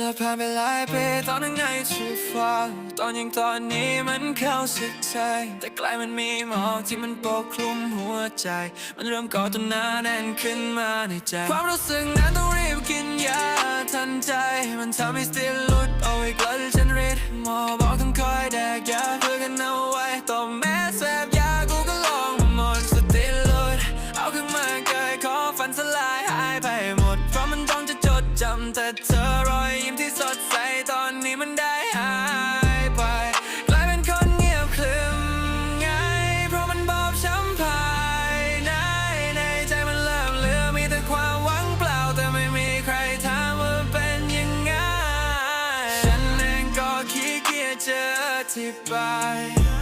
แล้วผ่านไปหลายปีตอนนั้นไงชีฟ้าตอนยังตอนนี้มันเข้าสึกใจ แต่ไกลมันมีหมอกที่มันปกคลุมหัวใจ มันเริ่มก่อตัวหนาแน่นขึ้นมาในใจ ความรู้สึกนั้นต้องรีบกินยาทันใจ มันทำให้สติหลุดเอาอีกแล้วฉันรีดหมอบอก แต่เธอรอยยิ้มที่สดใสตอนนี้มันได้หายไป กลายเป็นคนเงียบคลึมไง เพราะมันบอบช้ำภายในในใจมันเริ่มเหลือมีแต่ความหวังเปล่าแต่ไม่มีใครถามว่าเป็นยังไง ฉันเองก็ขี้เกียจจะอธิบายป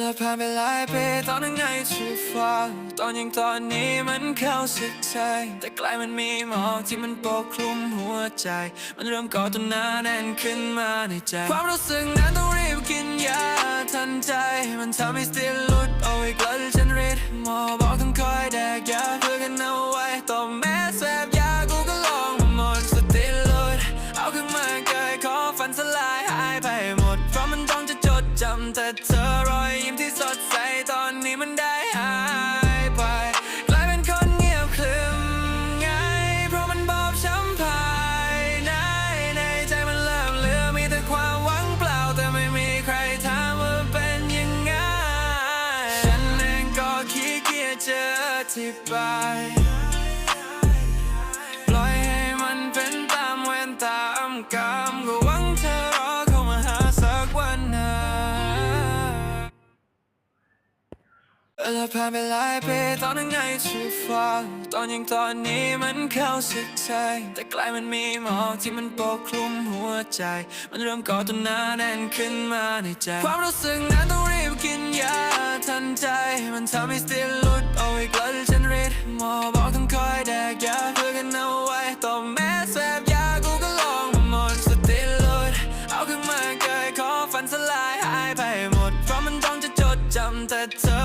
แล้วผ่านไปหลายปีตอนนั้นไงชีฟ้าตอนยังตอนนี้มันเข้าสึกใจแต่ไกลมันมีหมอกที่มันปกคลุมหัวใจ มันเริ่มก่อตัวหนาแน่นขึ้นมาในใจ ความรู้สึกนั้นต้องรีบกินยาทันใจ มันทำให้สติหลุดเอาอีกแล้วฉันรีดหมอบอกต้องคอยแดกยาเพื่อกันเอาไว้ต่อแม้แสบยากูก็ลองมาหมดสติหลุดเอาขึ้นมาเกยขอฝันสลายหายไป แต่เธอรอยยิ้มที่สดใสตอนนี้มันได้หายไป กลายเป็นคนเงียบคลึมไง เพราะมันบอบช้ำภายในในใจมันเริ่มเหลือมีแต่ความหวังเปล่า แต่ไม่มีใครถามว่าเป็นยังไง ฉันเองก็ขี้เกียจจอธิบายปล่อยให้มันเป็นตามเวรตามกรรม แล้วผ่านไปหลายปีตอนนั้นไงชีฟ้าตอนยังตอนนี้มันเข้าสึกใจแต่ไกลมันมีหมอกที่มันปกคลุมหัวใจ มันเริ่มก่อตัวหนาแน่นขึ้นมาในใจ ความรู้สึกนั้นต้องรีบกินยาทันใจ มันทำให้สติหลุดเอาอีกแล้วฉันรีดหมอบอกต้องคอยแดกยาเพื่อกันเอาไว้ต่อแม้แสบยากูก็ลองมาหมดสติหลุดเอาขึ้นมาเกยขอฝันสลายหายไปหมดเพราะมันจ้องจะจดจำแต่เธอ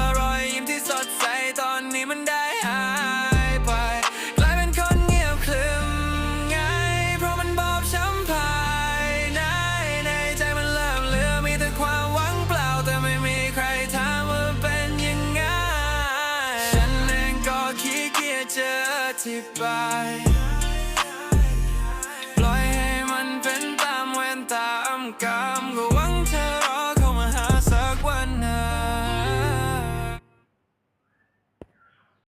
ธิบาย